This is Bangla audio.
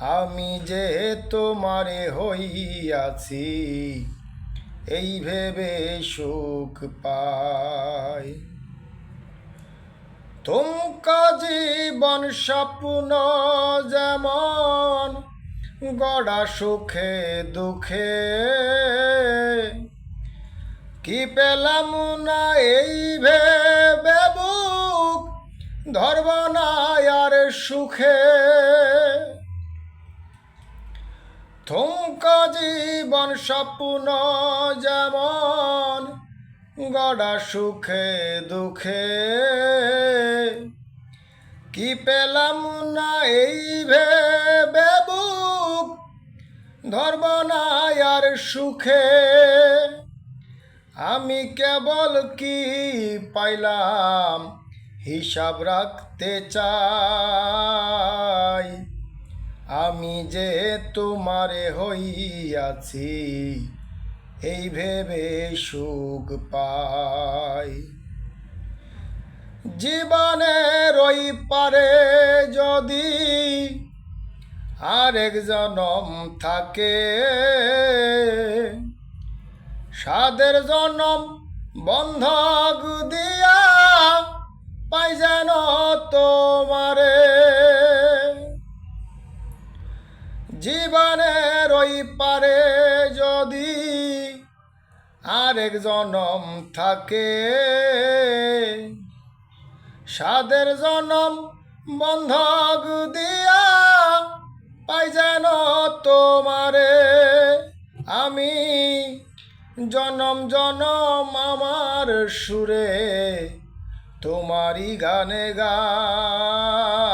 আমি যে তোমারে হইয়াছি, এই ভেবে সুখ পাই। তুমকা জীবন স্বপ্ন যেমন গড়া সুখে দুঃখে, কি পেলাম না এই ভেবে বুক ধরব না আর সুখে? থমকা জীবন স্বপ্ন যেমন, গড়া সুখে দুঃখে। কি পেলাম না এই ভেবে বুক, ধরব না আর সুখে। আমি কেবল কি পাইলাম হিসাব রাখতে চাই? আমি যে তোমারে হইয়াছি, এই ভেবে সুখ পাই। জীবনের ওই পারে যদি আরেক জনম থাকে, সাদের জনম বন্ধক দিয়া পাই যেন তোমারে। জীবনের ওই পারে যদি আরেক জনম থাকে, সাদের জনম বন্ধক দিয়া পাই যেন তোমারে। আমি জনম জনম আমার সুরে তোমারই গানে গাই